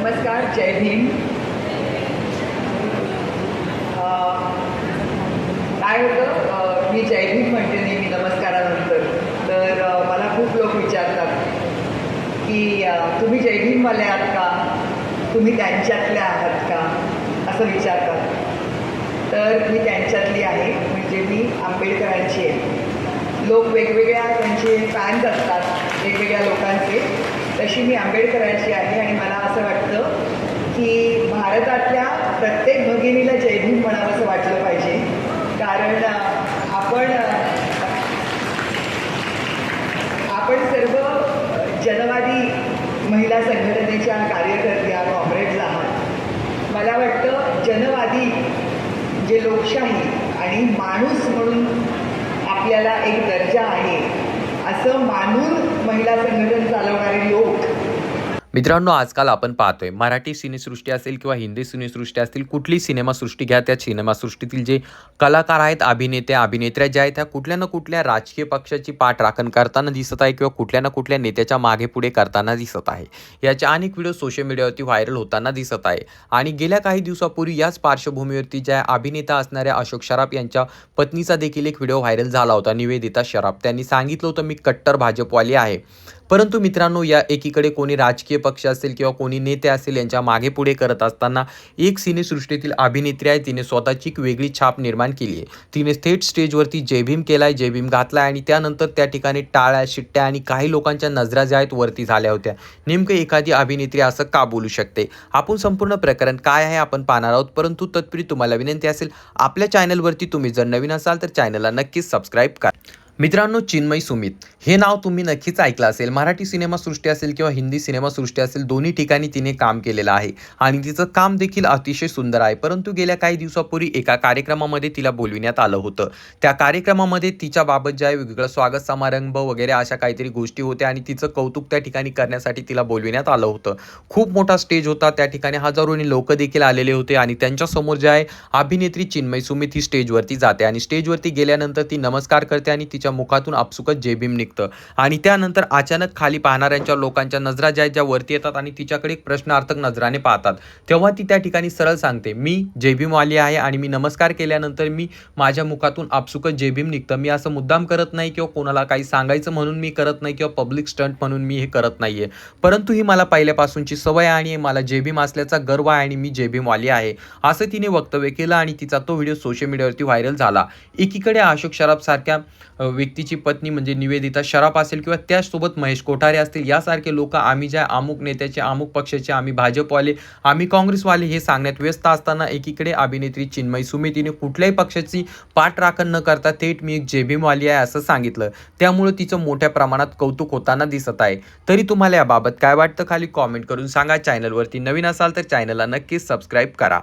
नमस्कार जय भीम. काय होतं? मी जय भीम म्हणते नेहमी नमस्कारानंतर. तर मला खूप लोक विचारतात की तुम्ही जय भीमवाले आहात का? तुम्ही त्यांच्यातल्या आहात का? असं विचारतात. तर मी त्यांच्यातली आहे. म्हणजे मी आंबेडकरांची आहे. लोक वेगवेगळ्या त्यांचे फॅन्स असतात वेगवेगळ्या लोकांचे. तशी मी आंबेडकरांची आहे आणि मला असं वाटतं की भारतातल्या प्रत्येक भगिनीला जय भीम म्हणावं असं वाटलं पाहिजे कारण अ, आपण अ, आपण सर्व जनवादी महिला संघटनेच्या कार्यकर्त्या कॉम्रेड्स आहात मला वाटतं जनवादी जे लोकशाही आणि माणूस म्हणून आपल्याला एक दर्जा आहे असं मानून महिला संघटन चालवणारे लोक मित्रांनो आजकाल आपण पाहतोय मराठी सिनेसृष्टी असेल किंवा हिंदी सिनेसृष्टी असतील कुठली सिनेमासृष्टी घ्या त्या सिनेमासृष्टीतील जे कलाकार आहेत अभिनेते अभिनेत्र्या ज्या आहेत त्या कुठल्या ना कुठल्या राजकीय पक्षाची पाठराखण करताना दिसत आहे किंवा कुठल्या ना कुठल्या नेत्याच्या मागे पुढे करताना दिसत आहे. याचे अनेक व्हिडिओ सोशल मीडियावरती व्हायरल होताना दिसत आहे. आणि गेल्या काही दिवसापूर्वी याच पार्श्वभूमीवरती ज्या अभिनेता असणाऱ्या अशोक शराफ यांच्या पत्नीचा देखील एक व्हिडिओ व्हायरल झाला होता निवेदिता शराफ. त्यांनी सांगितलं होतं मी कट्टर भाजपवाली आहे. परंतु मित्रांनो या एकीकडे कोणी राजकीय पक्ष असेल किंवा कोणी नेते असेल यांच्या मागे पुढे करत असताना एक सिनेसृष्टीतील अभिनेत्री आहे. तिने स्वतःची एक वेगळी छाप निर्माण केली आहे. तिने थेट स्टेजवरती जयभीम केलाय. जयभीम घातलाय आणि त्यानंतर त्या ठिकाणी टाळ्या शिट्ट्या आणि काही लोकांच्या नजरा ज्या आहेत वरती झाल्या होत्या. नेमकं एखादी अभिनेत्री असं का बोलू शकते? आपण संपूर्ण प्रकरण काय आहे आपण पाहणार आहोत. परंतु तत्पूर्वी तुम्हाला विनंती असेल आपल्या चॅनलवरती तुम्ही जर नवीन असाल तर चॅनलला नक्कीच सबस्क्राईब करा. मित्रांनो चिन्मय सुमित. हे नाव तुम्ही नक्कीच ऐकलं असेल. मराठी सिनेमासृष्टी असेल किंवा हिंदी सिनेमासृष्टी असेल दोन्ही ठिकाणी तिने काम केलेलं आहे. आणि तिचं काम देखील अतिशय सुंदर आहे. परंतु गेल्या काही दिवसापूर्वी एका कार्यक्रमामध्ये तिला बोलविण्यात आलं होतं. त्या कार्यक्रमामध्ये तिच्या बाबत जे आहे वेगवेगळं स्वागत समारंभ वगैरे अशा काहीतरी गोष्टी होत्या आणि तिचं कौतुक त्या ठिकाणी करण्यासाठी तिला बोलविण्यात आलं होतं. खूप मोठा स्टेज होता. त्या ठिकाणी हजारोनी लोक देखील आलेले होते आणि त्यांच्यासमोर जे आहे अभिनेत्री चिन्मय सुमित ही स्टेजवरती जाते. आणि स्टेजवरती गेल्यानंतर ती नमस्कार करते आणि तिच्या मुखातून आपसुकच जेबीम निघतं. आणि त्यानंतर अचानक खाली पाहणाऱ्यांच्या लोकांच्या नजरा ज्या ज्या वरती येतात आणि तिच्याकडे एक प्रश्नार्थक नजराने पाहतात. तेव्हा ती त्या ठिकाणी सरळ सांगते मी जेबीम आली आहे आणि मी नमस्कार केल्यानंतर मी माझ्या मुखातून आपसुकच जेबीम निघतं. मी असं मुद्दाम करत नाही किंवा कोणाला काही सांगायचं म्हणून मी करत नाही किंवा पब्लिक स्टंट म्हणून मी हे करत नाहीये. परंतु ही मला पहिल्यापासूनची सवय आणि मला जेबीम असल्याचा गर्व आहे आणि मी जेबीम आली आहे. असं तिने वक्तव्य केलं आणि तिचा तो व्हिडिओ सोशल मीडियावरती व्हायरल झाला. एकीकडे अशोक शराफ सारख्या व्यक्तीची पत्नी म्हणजे निवेदिता शराफ असेल किंवा त्याचसोबत महेश कोठारे असतील यासारखे लोक आम्ही ज्या अमुक नेत्याचे अमुक पक्षाचे आम्ही भाजपवाले आम्ही काँग्रेसवाले हे सांगण्यात व्यस्त असताना एकीकडे अभिनेत्री चिन्मय सुमितीने कुठल्याही पक्षाची पाठराखण न करता थेट मी एक जेबीमवाली आहे असं सांगितलं. त्यामुळे तिचं मोठ्या प्रमाणात कौतुक होताना दिसत आहे. तरी तुम्हाला याबाबत काय वाटतं? खाली कॉमेंट करून सांगा. चॅनलवरती नवीन असाल तर चॅनलला नक्कीच सबस्क्राईब करा.